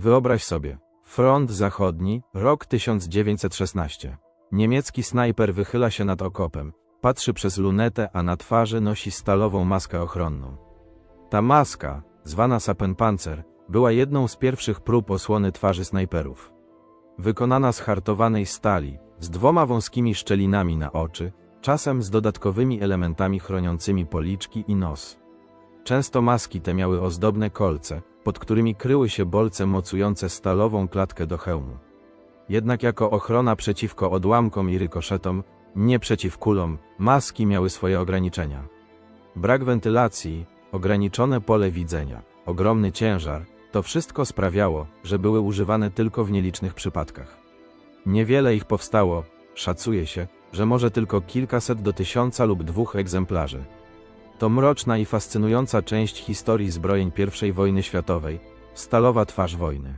Wyobraź sobie. Front zachodni, rok 1916. Niemiecki snajper wychyla się nad okopem. Patrzy przez lunetę, a na twarzy nosi stalową maskę ochronną. Ta maska, zwana Sappenpanzer, była jedną z pierwszych prób osłony twarzy snajperów. Wykonana z hartowanej stali, z dwoma wąskimi szczelinami na oczy, czasem z dodatkowymi elementami chroniącymi policzki i nos. Często maski te miały ozdobne kolce, pod którymi kryły się bolce mocujące stalową klatkę do hełmu. Jednak jako ochrona przeciwko odłamkom i rykoszetom, nie przeciw kulom, maski miały swoje ograniczenia. Brak wentylacji, ograniczone pole widzenia, ogromny ciężar, to wszystko sprawiało, że były używane tylko w nielicznych przypadkach. Niewiele ich powstało, szacuje się, że może tylko kilkaset do tysiąca lub dwóch egzemplarzy. To mroczna i fascynująca część historii zbrojeń I wojny światowej, stalowa twarz wojny.